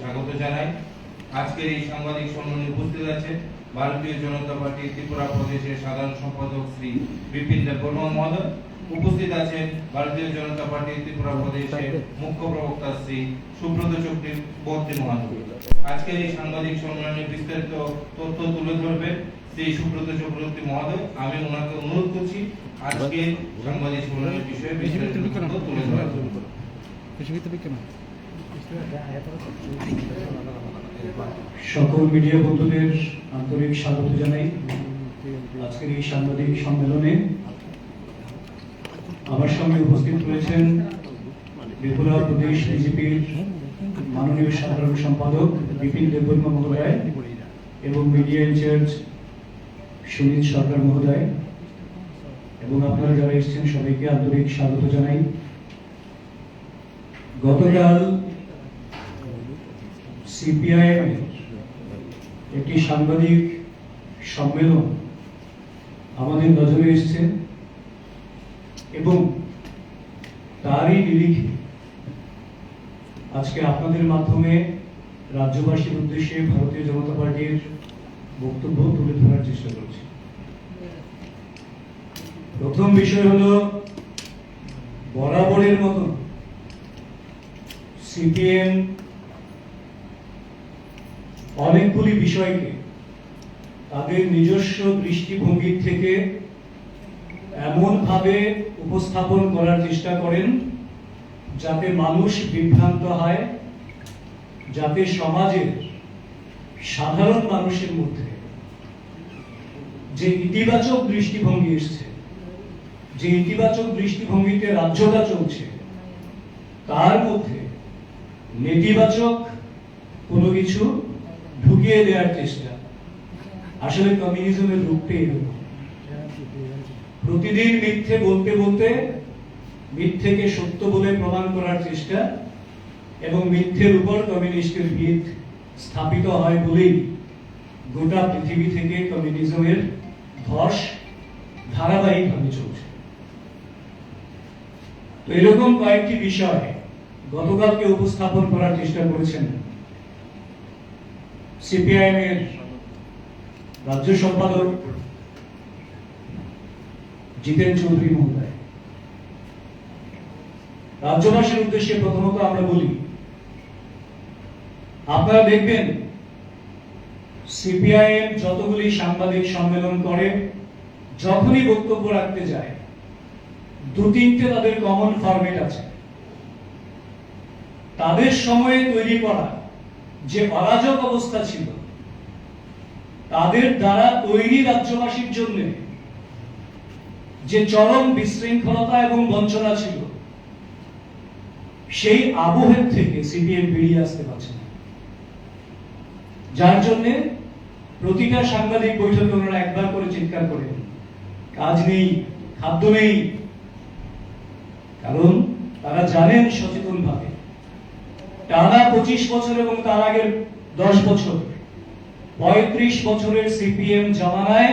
স্বাগত জানাই। আজকের এই সাংবাদিক সম্মেলনে উপস্থিত আছে ভারতীয় জনতা ত্রিপুরা প্রদেশের সাধারণ সম্পাদক শ্রী বিপিন দেব মহোদয়। উপস্থিত আছেন ভারতীয় জনতা ত্রিপুরা প্রদেশের মুখ্য প্রবক্তা শ্রী সুব্রত আজকের এই সাংবাদিক সম্মেলনে বিস্তারিত তথ্য তুলে ধরবেন শ্রী সুব্রত চক্রবর্তী মহোদয়। আমি ওনাকে অনুরোধ করছি আজকে সাংবাদিক সম্মেলনের বিষয়ে বিস্তারিত তুলে ধরার জন্য। সকল মিডিয়া বন্ধুদের আন্তরিক স্বাগত জানাই। আজকের এই সাংবাদিক সম্মেলনে আমার সঙ্গে উপস্থিত রয়েছেন ত্রিপুরা প্রদেশ বিজেপির মাননীয় সাধারণ সম্পাদক বিপিন দেববর্মা মহোদয় এবং মিডিয়া ইনচার্জ সুনীল সরকার মহোদয়। এবং আপনারা যারা এসেছেন, সবাইকে আন্তরিক স্বাগত জানাই। গতকাল সিপিআইএম একটি সাংবাদিক সম্মেলন আমাদের নজরে এসেছে এবং তারই নিরিখে আজকে আপনাদের মাধ্যমে রাজ্যবাসীর উদ্দেশ্যে ভারতীয় জনতা পার্টির বক্তব্য তুলে ধরার চেষ্টা করছি। প্রথম বিষয় হলো বরাবরের মতন সিপিএম অনেকগুলি বিষয়কে তাদের নিজস্ব দৃষ্টিভঙ্গির থেকে এমনভাবে উপস্থাপন করার চেষ্টা করেন যাতে মানুষ বিভ্রান্ত হয়, যাতে সমাজের সাধারণ মানুষের মধ্যে যে ইতিবাচক দৃষ্টিভঙ্গি এসছে, যে ইতিবাচক দৃষ্টিভঙ্গিতে রাজ্যটা চলছে, তার মধ্যে নেতিবাচক কোনো কিছু ঢুকিয়ে দেওয়ার চেষ্টা। আসলে কমিউনিজমের রূপটা এরকম। প্রতিদিন মিথ্যে বলতে বলতে, মিথ্যেকে সত্য বলে প্রমাণ করার চেষ্টা এবং মিথ্যের উপর কমিউনিস্টের ভিত স্থাপিত হয় বলেই গোটা পৃথিবী থেকে কমিউনিজমের ধস ধারাবাহিকভাবে চলছে। তো এরকম কয়েকটি বিষয় গতকালকে উপস্থাপন করার চেষ্টা করেছেন সিপিআইএম এর রাজ্য সম্পাদক জিতেন চৌধুরী মহোদয়। রাজ্যবাসীর উদ্দেশ্যে প্রথমত আমরা বলি, আপনারা দেখবেন সিপিআইএম যতগুলি সাংবাদিক সম্মেলন করে, যখনই বক্তব্য রাখতে যায় দু তিনটে তাদের কমন ফরম্যাট আছে। তাদের সময়ে তৈরি করা যে অরাজক অবস্থা ছিল, তাদের দ্বারা তৈরি রাজ্যবাসীর জন্য যে চরম বিশৃঙ্খলতা এবং বঞ্চনা ছিল, সেই আবহের থেকে সিপিএম বেরিয়ে আসতে পারছে না। যার জন্য প্রতিটা সাংবাদিক বৈঠকে ওনারা একবার করে চিৎকার করে, কাজ নেই, খাদ্য নেই। কারণ তারা জানেন সচেতন ভাবে টানা পঁচিশ বছর এবং তার আগের দশ বছর। পঁয়ত্রিশ বছরের সিপিএম জমানায়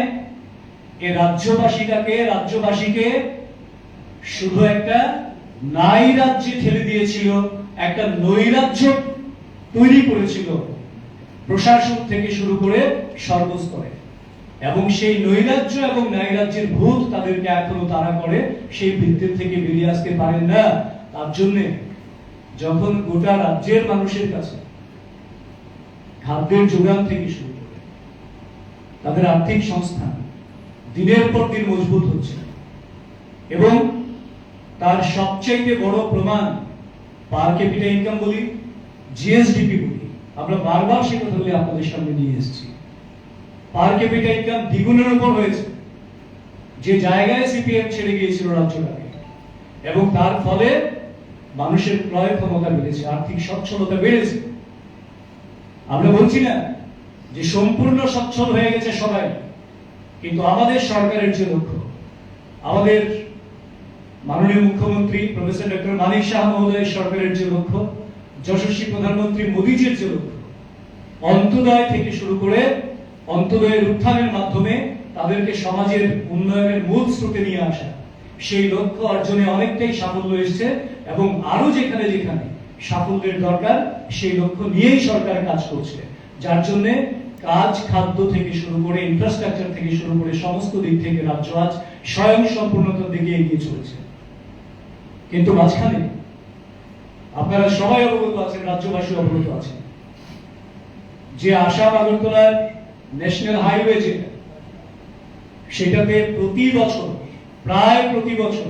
এ রাজ্যবাসীটাকে, রাজ্যবাসীকে শুধু একটা নাই রাজ্যে ঠেলে দিয়েছিল, একটা নৈরাজ্য তৈরি করেছিল প্রশাসন থেকে শুরু করে সর্বস্তরে। এবং সেই নৈরাজ্য এবং নৈরাজ্যের ভূত তাদেরকে এখনও তারা করে, সেই ভিত্তির থেকে বেরিয়ে আসতে পারেন না। তার জন্যে যখন গোটা রাজ্যের মানুষের কাছে খাদ্যের যোগান থেকে শুরু করে তাদের আর্থিক সংস্থান দিনের পর দিন মজবুত হচ্ছে এবং তার সবচাইতে বড় প্রমাণ পার ক্যাপিটা ইনকাম বলি জিএসডিপি বলি, আমরা বারবার সে কথাগুলি আপনাদের সামনে নিয়ে এসেছি। পার ক্যাপিটা ইনকাম দ্বিগুণের উপর হয়েছে। যে জায়গায় সিপিএম ছেড়ে গিয়েছিল রাজ্যটাকে। এবং তার ফলে মানুষের ক্রয় ক্ষমতা বেড়েছে, আর্থিক সচ্ছলতা বেড়েছে। আমরা বলছি না যে সম্পূর্ণ সচ্ছল হয়ে গেছে সবাই, কিন্তু আমাদের সরকারের যে লক্ষ্য, আমাদের মাননীয় মুখ্যমন্ত্রী প্রফেসর ডক্টর মানিক শাহ মহোদয়ের সরকারের যে লক্ষ্য, যশস্বী প্রধানমন্ত্রী মোদীজির যে লক্ষ্য অন্তোদয় থেকে শুরু করে অন্তোদয়ের উত্থানের মাধ্যমে তাদেরকে সমাজের উন্নয়নের মূল স্রোতে নিয়ে আসা। সেই লক্ষ্য অর্জনে অনেকটাই সাফল্য এসেছে এবং আরও যেখানে যেখানে সাফল্যের দরকার, সেই লক্ষ্য নিয়েই সরকার কাজ করছে। যার জন্য কাজ, খাদ্য থেকে শুরু করে ইনফ্রাস্ট্রাকচার থেকে শুরু করে সমস্ত দিক থেকে রাজ্য আজ স্বয়ং সম্পূর্ণতার দিকে এগিয়ে চলেছে। কিন্তু মাঝখানে আপনারা সবাই অবগত আছেন, রাজ্যবাসী অবগত আছেন, যে আসাম, আগরতলার ন্যাশনাল হাইওয়ে যেটা, সেটাতে প্রতি বছর প্রায় প্রতি বছর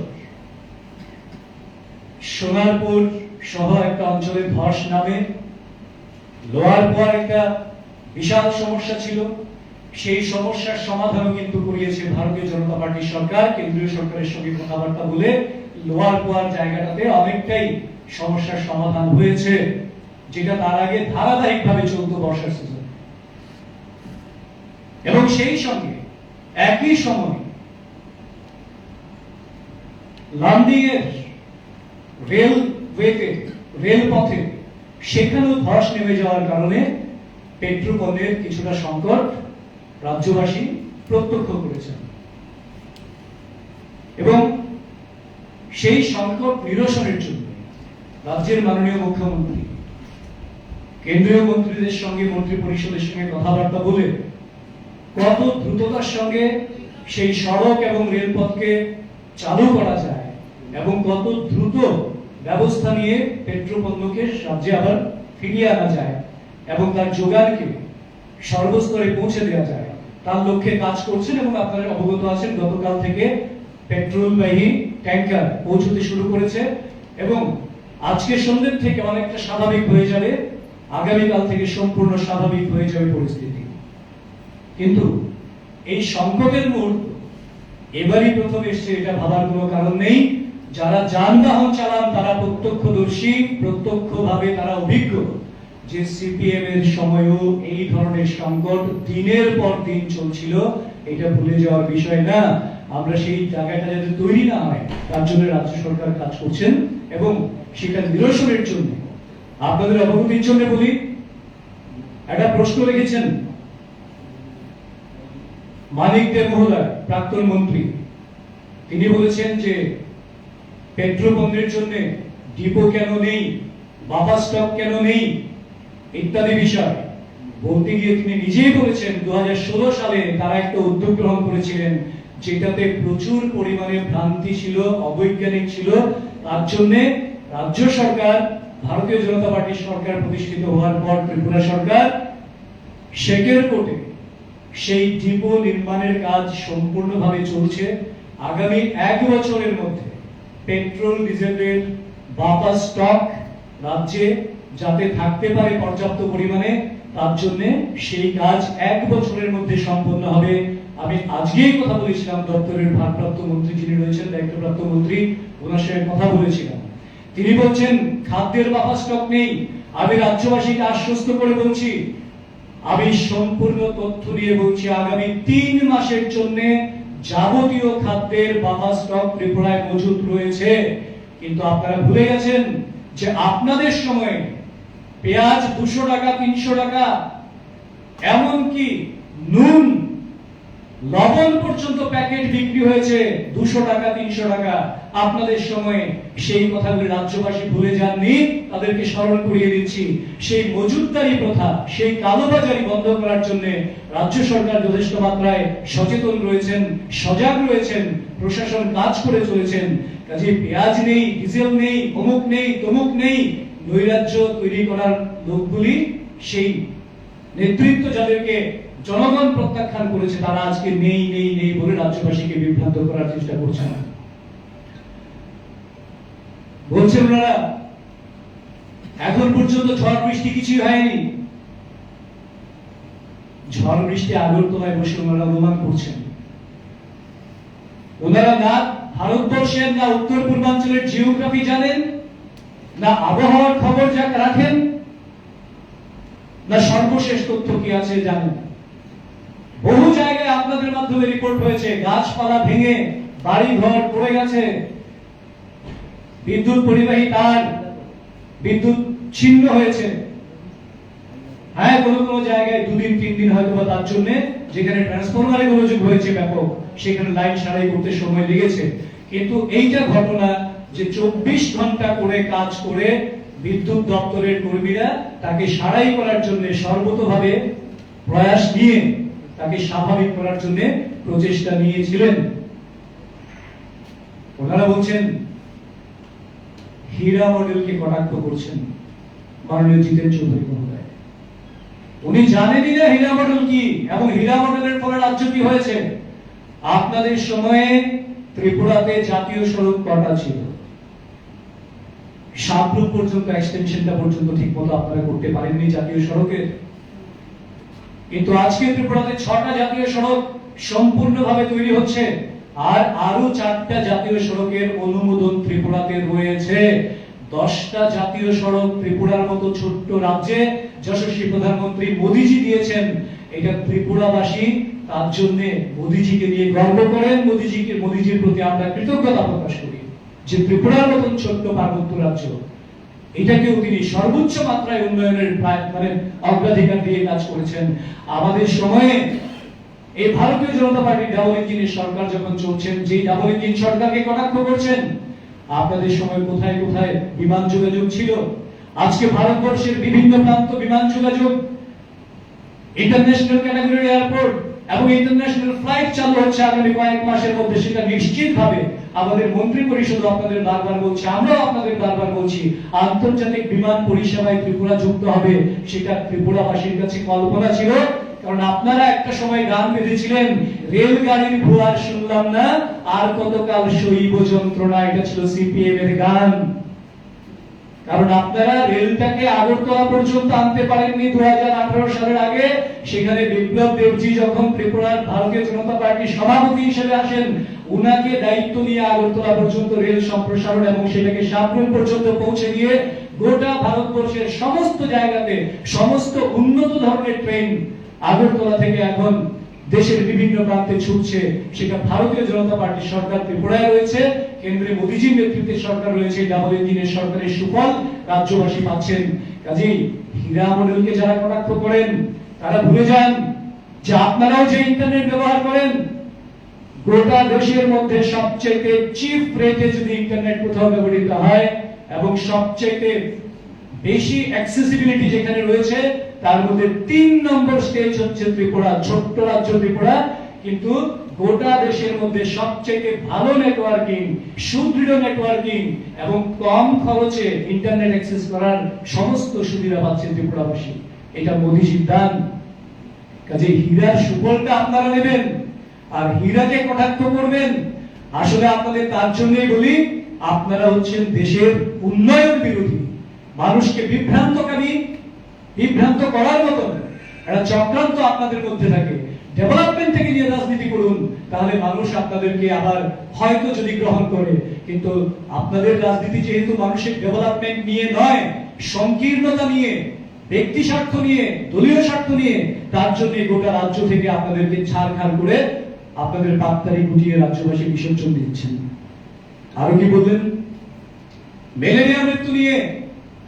সোনারপুর সহ একটা অঞ্চলে ধস নামে। লোয়ার পর একটা বিশাল সমস্যা ছিল। সেই সমস্যার সমাধানও কিন্তু করিয়েছে ভারতীয় জনতা পার্টির সরকার, কেন্দ্রীয় সরকারের সঙ্গে কথাবার্তা বলে লোয়ার পোয়ার জায়গাটাতে অনেকটাই সমস্যার সমাধান হয়েছে, যেটা তার আগে ধারাবাহিকভাবে চলতো বর্ষার সিজন এবং সেই সঙ্গে একই সময় লান্ডিংয়ের রেলওয়েতে রেলপথে সেখানেও ধস নেমে যাওয়ার কারণে পেট্রোপণ্যের কিছুটা সংকট রাজ্যবাসী প্রত্যক্ষ করেছেন। এবং সেই সংকট নিরসনের জন্য রাজ্যের মাননীয় মুখ্যমন্ত্রী, কেন্দ্রীয় মন্ত্রীদের সঙ্গে মন্ত্রী পরিষদের সঙ্গে কথাবার্তা বলে কত দ্রুততার সঙ্গে সেই সড়ক এবং রেলপথকে চালু করা যায় এবং কত দ্রুত ব্যবস্থা নিয়ে পেট্রোপণ্যকে রাজ্যে আবার ফিরিয়ে আনা যায় এবং তার যোগানকে সর্বস্তরে পৌঁছে দেওয়া যায়। তার লক্ষ্যে কাজ করছেন এবং আপনারা অবগত আছেন, গতকাল থেকে পেট্রোলবাহী ট্যাঙ্কার পৌঁছতে শুরু করেছে এবং আজকে সন্ধ্যের থেকে অনেকটা স্বাভাবিক হয়ে যাবে, আগামীকাল থেকে সম্পূর্ণ স্বাভাবিক হয়ে যাবে পরিস্থিতি। কিন্তু এই সংকটের মুহূর্ত এবারই প্রথম এসছে, এটা ভাবার কোনো কারণ নেই। যারা যানবাহন চালান, তারা প্রত্যক্ষদর্শী, প্রত্যক্ষভাবে তারা অভিজ্ঞ। যে সিপিএম এর সময়ও এই ধরনের সংকট দিনের পর দিন চলছিল, এটা ভুলে যাওয়ার বিষয় না। আমরা সেই জায়গাটা যাতে তৈরি না হয়, তার জন্য রাজ্য সরকার কাজ করছেন এবং সেটা নিরসনের জন্য। আপনাদের অবগতির জন্য বলি, একটা প্রশ্ন রেখেছেন মানিক দেব মহোদয়, প্রাক্তন মন্ত্রী। তিনি বলেছেন যে পেট্রোপণ্যের জন্য ডিপো কেন নেই? বাফা স্টক কেন নেই? ইত্যাদি বিষয়। বলতে গিয়ে তিনি নিজেই বলেছেন দু সালে তারা একটা উদ্যোগ গ্রহণ করেছিলেন, যেটাতে প্রচুর পরিমাণে ভ্রান্তি ছিল, অবৈজ্ঞানিক ছিল। তার জন্য রাজ্য সরকার, ভারতীয় জনতা পার্টির সরকার প্রতিষ্ঠিত হওয়ার পর ত্রিপুরা সরকার শেকের কোটে সেই ডিপো নির্মাণের কাজ সম্পূর্ণভাবে চলছে। আগামী এক বছরের মধ্যে পেট্রোল, ডিজেলের বাপা স্টক রাজ্যে যাতে থাকতে পারে পর্যাপ্ত পরিমাণে, তার জন্য সেই কাজ এক বছরের মধ্যে সম্পন্ন হবে। আমি আজকেই কথা বলেছিলাম, দপ্তরের ভারপ্রাপ্ত মন্ত্রী যিনি রয়েছেন, দায়িত্বপ্রাপ্ত মন্ত্রী ওনার সঙ্গে কথা বলেছিলাম। তিনি বলছেন, খাদ্যের বাপা স্টক নেই। আমি রাজ্যবাসীকে আশ্বস্ত করে বলছি, আমি সম্পূর্ণ তথ্য নিয়ে বলছি, আগামী তিন মাসের জন্য যাবতীয় খাদ্যের বাফার স্টক ত্রিপুরায় মজুদ রয়েছে। কিন্তু আপনারা ভুলে গেছেন যে আপনাদের সময়ে পেঁয়াজ দুশো টাকা, তিনশো টাকা, এমনকি নুন লবণ পর্যন্ত প্যাকেট বিক্রি হয়েছে দুশো টাকা, তিনশো টাকা। আপনাদের সময়ে সেই কথাগুলি রাজ্যবাসী ভুলে যাননি, তাদেরকে স্মরণ করিয়ে দিচ্ছি। সেই মজুদদারি প্রথা, সেই কালোবাজারি বন্ধ করার জন্য রাজ্য সরকার যথেষ্ট মাত্রায় সচেতন রয়েছেন, সজাগ রয়েছেন, প্রশাসন কাজ করে চলেছেন। কাজে পেঁয়াজ নেই, ডিজেল নেই, অমুক নেই, তমুক নেই, নৈরাজ্য তৈরি করার লোকগুলি সেই নেতৃত্ব যাদেরকে জনগণ প্রত্যাখ্যান করেছে, তারা আজকে নেই নেই নেই বলে রাজ্যবাসীকে বিভ্রান্ত করার চেষ্টা করছে না। বলছেন ওনারা, এখন পর্যন্ত ঝড় বৃষ্টি কিছুই হয়নি। ঝড় বৃষ্টি আগরতলায় বসে ওনারা অনুমান করছেন। ওনারা না ভারতবর্ষের, না উত্তর পূর্বাঞ্চলের জিওগ্রাফি জানেন, না আবহাওয়ার খবর যা রাখেন, না সর্বশেষ তথ্য কি আছে জানেন। বহু জায়গায় আপনাদের মাধ্যমে রিপোর্ট হয়েছে, গাছপালা ভেঙে বাড়ি ঘর পড়ে গেছে। বিদ্যুৎ পরিবাহী তার বিদ্যুৎ ছিন্ন হয়েছে। হ্যাঁ কোনো কোনো জায়গায় দুদিন তিন দিন হয়তো বা তার জন্য যেখানে ট্রান্সফরমারে গোলযোগ হয়েছে ব্যাপক, সেখানে লাইন সারাই করতে সময় লেগেছে। কিন্তু এইটা ঘটনা যে চব্বিশ ঘণ্টা করে কাজ করে বিদ্যুৎ দপ্তরের কর্মীরা তাকে সারাই করার জন্য সর্বতভাবে প্রয়াস নিয়ে তাকে স্বাভাবিক করার জন্য প্রচেষ্টা নিয়েছিলেন। ওনারা বলছেন, হীরা মডেলকে কটাক্ষ করছেন মাননীয় জিতেন চৌধুরী মহোদয়। উনি জানেনই না হীরা মডেল কি, এবং হীরা মডেলের ফলে রাজ্য কি হয়েছে। আপনাদের সময়ে ত্রিপুরাতে জাতীয় সড়ক কটা ছিল। সাবরুম পর্যন্ত এক্সটেনশনটা পর্যন্ত ঠিক মতো আপনারা করতে পারেননি জাতীয় সড়কের। কিন্তু আজকে ত্রিপুরাতে ছটা জাতীয় সড়ক সম্পূর্ণভাবে তৈরি হচ্ছে। আর আরও চারটা জাতীয় সড়কের অনুমোদন ত্রিপুরাতে রয়েছে। দশটা জাতীয় সড়ক ত্রিপুরার মতো ছোট্ট রাজ্যে যশস্বী প্রধানমন্ত্রী মোদিজি দিয়েছেন। এটা ত্রিপুরাবাসী তার জন্য মোদিজিকে নিয়ে গর্ব করেন। মোদিজিকে মোদিজির প্রতি আমরা কৃতজ্ঞতা প্রকাশ করি যে ত্রিপুরার মতন ছোট্ট পার্বত্য রাজ্য এটাকেও তিনি সর্বোচ্চ মাত্রায় উন্নয়নের মানে অগ্রাধিকার দিয়ে কাজ করেছেন। আমাদের সময়ে এই ভারতীয় জনতা পার্টির ডাবল ইঞ্জিনের সরকার যখন চলছেন যে ডাবল ইঞ্জিন সরকারকে কটাক্ষ করছেন? আপনাদের সময় কোথায় কোথায় বিমান যোগাযোগ ছিল? আজকে ভারতবর্ষের বিভিন্ন প্রান্ত বিমান যোগাযোগ, ইন্টারন্যাশনাল ক্যাটাগরি এয়ারপোর্ট এবং ইন্টারন্যাশনাল ফ্লাইট চালু হচ্ছে আগামী কয়েক মাসের মধ্যে। সেটা নিশ্চিতভাবে আমাদের মন্ত্রী পরিষদ আপনাদের বারবার বলছে, আমরাও আপনাদের বারবার বলছি, আন্তর্জাতিক বিমান পরিষেবায় ত্রিপুরা যুক্ত হবে, সেটা ত্রিপুরাবাসীর কাছে কল্পনা ছিল, কারণ আপনারা একটা সময় গান বেঁধেছিলেন, রেলগাড়ির ভুয়ার শুনলাম না, আর কতকাল শৈব যন্ত্রণা, এটা ছিল সিপিএম এর গান। কারণ আপনারা রেলটাকে আগরতলা পর্যন্ত আনতে পারেননি দু সালের আগে। সেখানে বিপ্লব দেবজি যখন ত্রিপুরার ভারতীয় জনতা পার্টির সভাপতি হিসেবে আসেন, উনাকে দায়িত্ব নিয়ে আগরতলা পর্যন্ত রেল সম্প্রসারণ এবং সেটাকে সাবরুম পর্যন্ত পৌঁছে দিয়ে গোটা ভারতবর্ষের সমস্ত জায়গাতে সমস্ত উন্নত ধরনের ট্রেন আগরতলা থেকে এখন দেশের বিভিন্ন প্রান্তে ছুটছে, সেটা ভারতীয় জনতা পার্টির সরকার ত্রিপুরায় রয়েছে কেন্দ্রে মোদীজির নেতৃত্বে সরকার রয়েছে ডাবল ইঞ্জিনের সরকারের সুফল রাজ্যবাসী পাচ্ছেন। কাজেই হীরা মডেলকে যারা কটাক্ষ করেন, তারা ভুলে যান যে আপনারাও যে ইন্টারনেট ব্যবহার করেন, গোটা দেশের মধ্যে সবচেয়ে চিপ রেটে যদি ইন্টারনেট কোথাও ব্যবহৃত হয়, এবং সবচেয়ে বেশি অ্যাক্সেসিবিলিটি যেখানে রয়েছে তার মধ্যে তিন নম্বর স্টেজ হচ্ছে ত্রিপুরা, ছোট্ট রাজ্য ত্রিপুরা। কিন্তু গোটা দেশের মধ্যে সবচেয়ে ভালো নেটওয়ার্কিং সুদৃঢ় নেটওয়ার্কিং এবং কম খরচে ইন্টারনেট অ্যাক্সেস করার সমস্ত সুবিধা পাচ্ছে ত্রিপুরাবাসী। এটা মোদীজির দান। কাজে হীরার সুফলটা আপনারা নেবেন, আর হীরাকে কটাক্ষ করবেন। আসলে আপনাদের তার জন্যই বলি, আপনারা হচ্ছেন দেশের উন্নয়ন বিরোধী। মানুষকে বিভ্রান্তকারী বিভ্রান্ত করার মতন একটা চক্রান্ত আপনাদের মধ্যে থাকে। ডেভেলপমেন্ট থেকে নিয়ে রাজনীতি করুন, তাহলে মানুষ আপনাদেরকে আবার হয়তো যদি গ্রহণ করে। কিন্তু আপনাদের রাজনীতি যেহেতু মানুষের ডেভেলপমেন্ট নিয়ে নয়, সংকীর্ণতা নিয়ে, ব্যক্তি স্বার্থ নিয়ে, দলীয় স্বার্থ নিয়ে, তার জন্য গোটা রাজ্য থেকে আপনাদেরকে ছাড়খাড় করে আপনাদের পাত্তারি গুটিয়ে রাজ্যবাসী বিসর্জন দিচ্ছেন। আরও কি বললেন? ম্যালেরিয়া মৃত্যু নিয়ে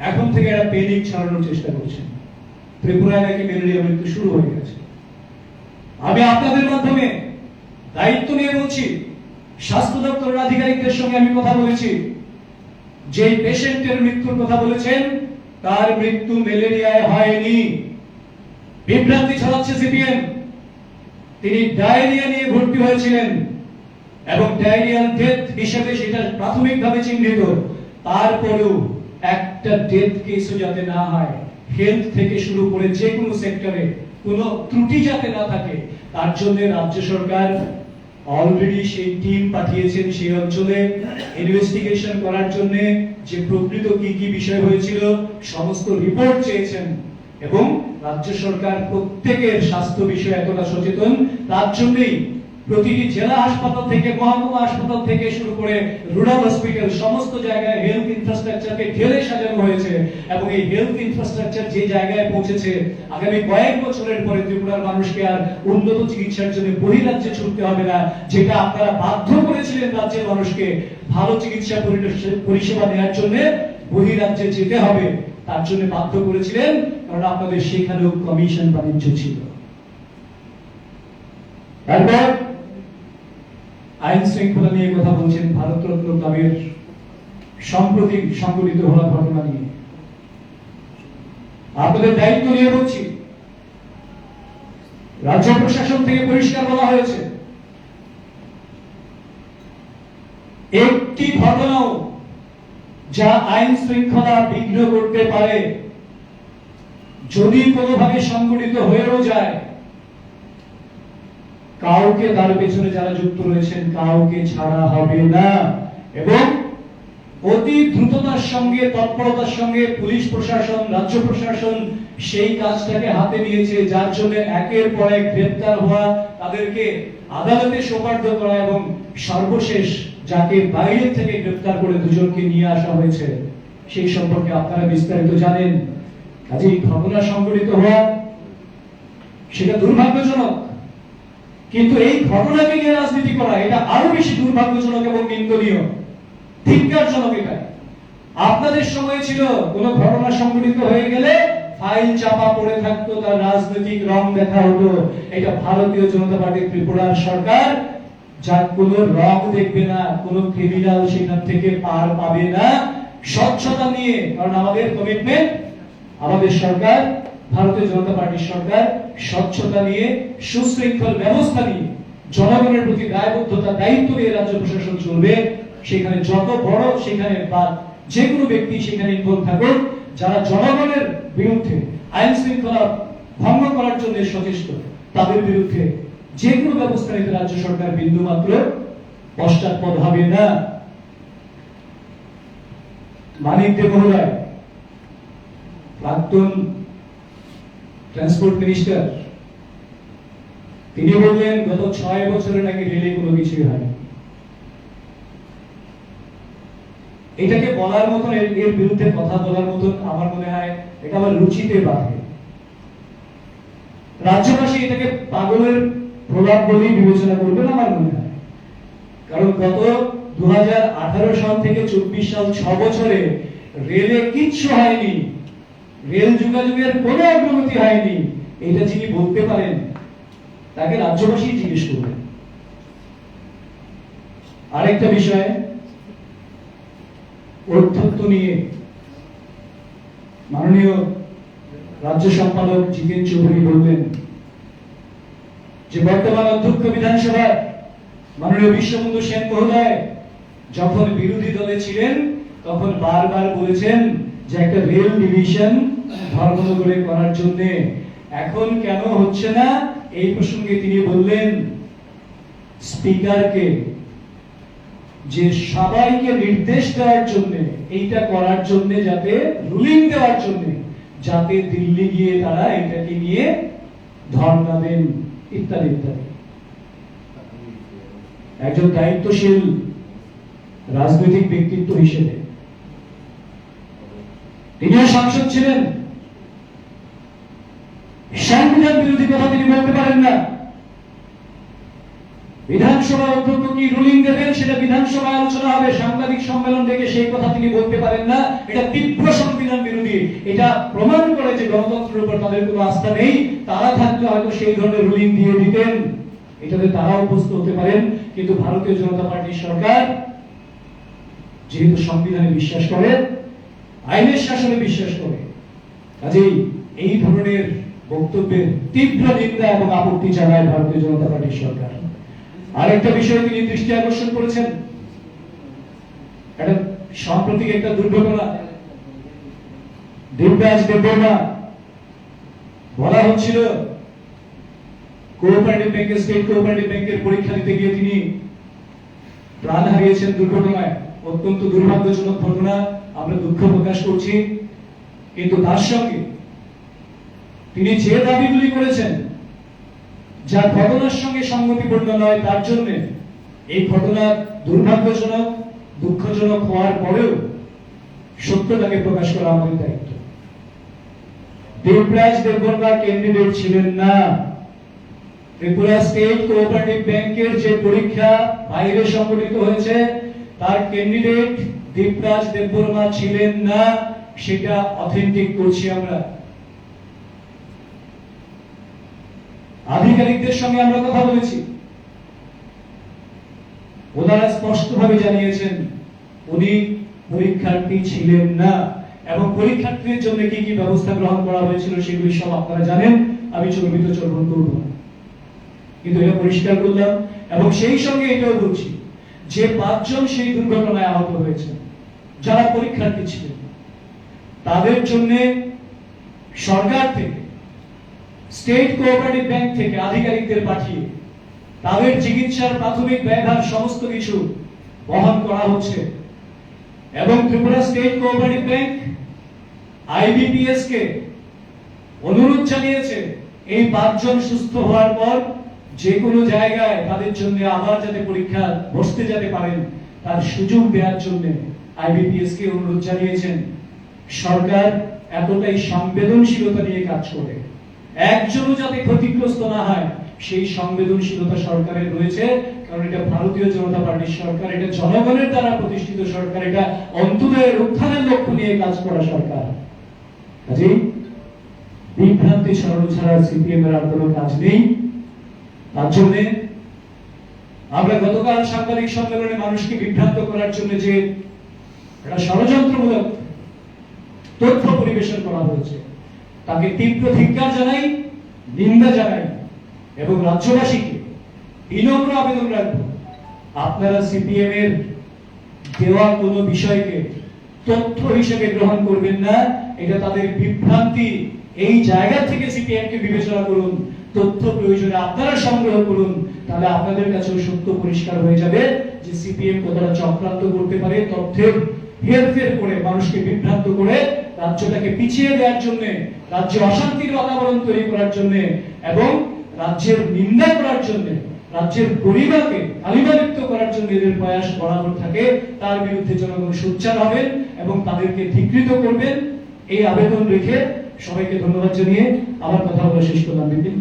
এখন থেকে একটা পেনিক ছাড়ানোর চেষ্টা করছেন ত্রিপুরায় নাকি ম্যালেরিয়া মৃত্যু শুরু হয়ে গেছে। আমি আপনাদের মাধ্যমে দায়িত্ব নিয়ে বলছি, স্বাস্থ্য দপ্তরের আধিকারিকদের সঙ্গে আমি কথা বলেছি। যে পেশেন্টের মৃত্যুর কথা বলেছেন, তার মৃত্যু ম্যালেরিয়ায় হয়নি। বিভ্রান্তি ছড়াচ্ছে সিপিএম। তিনি ডায়রিয়া নিয়ে ভর্তি হয়েছিলেন এবং ডায়রিয়াল ডেথ হিসেবে সেটা প্রাথমিকভাবে চিহ্নিত। তারপরেও একটা ডেথ কেসও যাতে না হয় হেলথ থেকে শুরু করে যে কোনো সেক্টরে কোনো ত্রুটি যাতে না থাকে, তার জন্য রাজ্য সরকার অলরেডি সেই টিম পাঠিয়েছেন সেই অঞ্চলে। ইনভেস্টিগেশন করার জন্য যে প্রকৃত কি কি বিষয় হয়েছিল, সমস্ত রিপোর্ট চেয়েছেন এবং রাজ্য সরকার প্রত্যেকের স্বাস্থ্য বিষয়ে এতটা সচেতন, তার জন্যই প্রতিটি জেলা হাসপাতাল থেকে, মহকুমা হাসপাতাল থেকে শুরু করে রুরাল হসপিটাল, সমস্ত জায়গায় হেলথ ইনফ্রাস্ট্রাকচারকে ঢেলে সাজানো হয়েছে এবং এই হেলথ ইনফ্রাস্ট্রাকচার যে জায়গায় পৌঁছেছে, আগামী কয়েক বছরের পরে ত্রিপুরার মানুষকে আর উন্নত চিকিৎসার জন্য বহিরাজ্যে ছুটতে হবে না, যেটা আপনারা বাধ্য করেছিলেন রাজ্যের মানুষকে ভালো চিকিৎসা পরিষেবা দেওয়ার জন্য বহিরাজ্যে যেতে হবে, তার জন্য বাধ্য করেছিলেন, কারণ আপনাদের সেখানেও কমিশন বাণিজ্য ছিল। তারপর আইন শৃঙ্খলা নিয়ে কথা বলছেন ভারতরত্ন ক্লাবের সম্প্রতি সংঘটিত হওয়া ঘটনা নিয়ে। আপনাদের দায়িত্ব নিয়ে বলছি, রাজ্য প্রশাসন থেকে পরিষ্কার বলা হয়েছে, একটি ঘটনাও যা আইন শৃঙ্খলা বিঘ্ন করতে পারে, যদি কোনোভাবে সংগঠিত হয়েও যায় কাউকে তার পেছনে যারা যুক্ত রয়েছেন কাউকে ছাড়া হবে না। এবং অতি দ্রুততার সঙ্গে, তৎপরতার সঙ্গে পুলিশ প্রশাসন, রাজ্য প্রশাসন সেই কাজটাকে হাতে নিয়েছে, যার জন্য একের পর এক গ্রেপ্তার হওয়া তাদেরকে আদালতে সোপার্দ করা এবং সর্বশেষ যাকে বাইরে থেকে গ্রেপ্তার করে দুজনকে নিয়ে আসা হয়েছে, সেই সম্পর্কে আপনারা বিস্তারিত জানেন। কাজেই ঘটনা সংঘটিত হওয়া সেটা দুর্ভাগ্যজনক। কিন্তু এই ঘটনাকে নিয়ে রাজনীতি করা, এটা আরও বেশি দুর্ভাগ্যজনক এবং নিন্দনীয়। ধিক্কারজনক এটা। আপনাদের সময় ছিল, কোন ঘটনা সংঘটিত হয়ে গেলে ফাইল চাপা পড়ে থাকতো, তার রাজনৈতিক রং দেখা হতো। এটা ভারতীয় জনতা পার্টি ত্রিপুরার সরকার, যার কোনো রং দেখবে না, কোনো ক্রিমিনাল সেখান থেকে পার পাবে না। স্বচ্ছতা নিয়ে, কারণ আমাদের কমিটমেন্ট আমাদের সরকার ভারতীয় জনতা পার্টির সরকার স্বচ্ছতা নিয়ে, সুশৃঙ্খল ব্যবস্থা নিয়ে, জনগণের প্রতি দায়বদ্ধতা, দায়িত্ব নিয়ে রাজ্য প্রশাসন চলবে। সেখানে যত বড় সেখানে বা যে কোনো ব্যক্তি সেখানে ইনভলভ থাকুক, যারা জনগণের বিরুদ্ধে আইন শৃঙ্খলা ভঙ্গ করার জন্য সচেষ্ট, তাদের বিরুদ্ধে যে কোনো ব্যবস্থা নিতে রাজ্য সরকার বিন্দু মাত্র পশ্চাৎপদ হবে না। মানিক দে মহোদয় প্রাক্তন ট্রান্সপোর্ট মিনিস্টার তিনি বললেন, গত ছয় বছরে নাকি রেলে কোনো কিছুই হয়নি। এটাকে বলার মতন, এর বিরুদ্ধে কথা বলার মতন আমার মনে হয় এটা আমার রুচিতে বাধে। রাজ্যবাসী এটাকে পাগলের প্রভাব বলেই বিবেচনা করবেন আমার মনে হয়। কারণ গত দু হাজার আঠারো সাল থেকে চব্বিশ সাল ছ বছরে রেলে কিচ্ছু হয়নি। রেল যোগাযোগের কোনো অগ্রগতি হয়নি। এটা যিনি বলতে পারেন, তাকে রাজ্যবাসী জিজ্ঞেস করবেন। আরেকটা বিষয় অধ্যত্ব নিয়ে মাননীয় রাজ্য সম্পাদক জিতেন চৌধুরী বললেন যে, বর্তমান অধ্যক্ষ বিধানসভা মাননীয় বিশ্ববন্ধু সেন মহোদয় যখন বিরোধী দলে ছিলেন, তখন বারবার বলেছেন যে, একটা রেল ডিভিশন ধর্মনগরে করার জন্য। এখন কেন হচ্ছে না? এই প্রসঙ্গে তিনি বললেন, স্পিকারকে যে সবাইকে নির্দেশ দেওয়ার জন্য, এইটা করার জন্য, যাতে রুলিং দেওয়ার জন্য, যাতে দিল্লি গিয়ে তারা এটাকে নিয়ে ধর্ণা দেন, ইত্যাদি ইত্যাদি। একজন দায়িত্বশীল রাজনৈতিক ব্যক্তিত্ব হিসেবে। তিনিও সাংসদ ছিলেন। সংবিধান বিরোধী কথা তিনি বলতে পারেন না। বিধানসভা অধ্যক্ষ কি রুলিং দেবেন, সেটা বিধানসভায় আলোচনা হবে, সাংবাদিক সম্মেলন থেকে সেই কথা তিনি বলতে পারেন না। এটা তীব্র সংবিধান বিরোধী। এটা প্রমাণ করে যে গণতন্ত্রের উপর তাদের কোনো আস্থা নেই। তারা থাকলে হয়তো সেই ধরনের রুলিং দিয়ে দিতেন। এটাতে তারা উপস্থিত হতে পারেন। কিন্তু ভারতীয় জনতা পার্টির সরকার যেহেতু সংবিধানে বিশ্বাস করে, আইনের শাসনে বিশ্বাস করে, কাজেই এই ধরনের বক্তব্যের তীব্র নিন্দা এবং আপত্তি জানায় ভারতীয় জনতা পার্টির সরকার। আরেকটা বিষয় তিনি দৃষ্টি আকর্ষণ করেছেন। একটা সাম্প্রতিক একটা দুর্ঘটনা। দেবরাজ দেববর্মা, বলা হচ্ছিল কোঅপারেটিভ ব্যাংকের, স্টেট কোঅপারেটিভ ব্যাংকের পরীক্ষা দিতে গিয়ে তিনি প্রাণ হারিয়েছেন দুর্ঘটনায়। অত্যন্ত দুর্ভাগ্যজনক ঘটনা। আমরা দুঃখ প্রকাশ করছি। কিন্তু তার সঙ্গে তিনি যে দাবিগুলি করেছেন যা ঘটনার সঙ্গে সংগতিপূর্ণ নয়, তার জন্য এই ঘটনা দুর্ভাগ্যজনক, দুঃখজনক হওয়ার পরেও সত্যটাকে প্রকাশ করা আমাদের দায়িত্ব। দেবরাজ দেববর্মা ক্যান্ডিডেট ছিলেন না। ত্রিপুরা স্টেট কোঅপারেটিভ ব্যাংকের যে পরীক্ষা বাইরে সংগঠিত হয়েছে, তার ক্যান্ডিডেট দীপরাজ দেববর্মা ছিলেন না, সেটা অথেন্টিক করছি আমরা। আধিকারিকদের সঙ্গে আমরা কথা বলেছি। ওনারা স্পষ্টভাবে জানিয়েছেন, উনি পরীক্ষার্থী ছিলেন না এবং পরীক্ষার্থীদের জন্য কি কি ব্যবস্থা গ্রহণ করা হয়েছিল সেগুলি সব আপনারা জানেন। আমি চর্বিত চর্বণ করব। কিন্তু এটা পরিষ্কার করলাম এবং সেই সঙ্গে এটাও বলছি যে পাঁচজন সেই দুর্ঘটনায় আহত হয়েছে যারা পরীক্ষার্থী ছিলেন। তাদের জন্য সরকার থেকে স্টেট কোঅপারেটিভ ব্যাংক থেকে আধিকারিকদের পাঠিয়ে তাদের চিকিৎসার প্রাথমিক ব্যয়ভার সমস্ত কিছু বহন করা হচ্ছে। এবং Tripura state cooperative bank IBPS কে অনুরোধ জানিয়েছে, এই পাঁচজন সুস্থ হওয়ার পর যে কোনো জায়গায় তাদের জন্য আবার যাতে পরীক্ষা বসতে যেতে পারেন, তার সুযোগ দেওয়ার জন্য আইবিপিএস কে অনুরোধ জানিয়েছেন। সরকার এতটাই সংবেদনশীলতা নিয়ে কাজ করে। একজনও যাতে ক্ষতিগ্রস্ত না হয়, সেই সংবেদনশীলতা সরকারের রয়েছে। কারণ এটা ভারতীয় জনতা পার্টির সরকার, এটা জনগণের দ্বারা প্রতিষ্ঠিত সরকার, এটা অন্তদয়ের উত্থানের লক্ষ্য নিয়ে কাজ করা সরকার। বিভ্রান্তি ছাড়া সিপিএম এর আর কোনো কাজ নেই। তার জন্য আমরা গতকাল সাংবাদিক সম্মেলনে মানুষকে বিভ্রান্ত করার জন্য যে একটা ষড়যন্ত্রমূলক তথ্য পরিবেশন করা হয়েছে তাকে তীব্র ধিক্কার জানাই, নিন্দা জানাই এবং রাজ্যবাসীকে বিনম্র আবেদন রাখব। আপনারা সিপিএম এর দেওয়া কোনো বিষয়কে তথ্য হিসেবে গ্রহণ করবেন না। এটা তাদের বিভ্রান্তি। এই জায়গা থেকে সিপিএম কে বিবেচনা করুন, তথ্য প্রয়োজনে আপনারা সংগ্রহ করুন, তাহলে আপনাদের কাছেও সত্য পরিষ্কার হয়ে যাবে যে সিপিএম কতটা চক্রান্ত করতে পারে, তথ্যের হেরফের করে, মানুষকে বিভ্রান্ত করে রাজ্যটাকে পিছিয়ে দেওয়ার জন্য, রাজ্যে অশান্তির বাতাবরণ তৈরি করার জন্য এবং রাজ্যের নিন্দা করার জন্য, রাজ্যের পরিবারকে আলিমালিপ্ত করার জন্য এদের প্রয়াস বরাবর থাকে, তার বিরুদ্ধে জনগণ সোচ্চার হবেন এবং তাদেরকে ধিকৃত করবেন। এই আবেদন রেখে সবাইকে ধন্যবাদ জানিয়ে আমার কথা বলে শেষ করলাম, বিপিন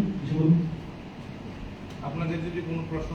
আপনাদের যদি কোনো প্রশ্ন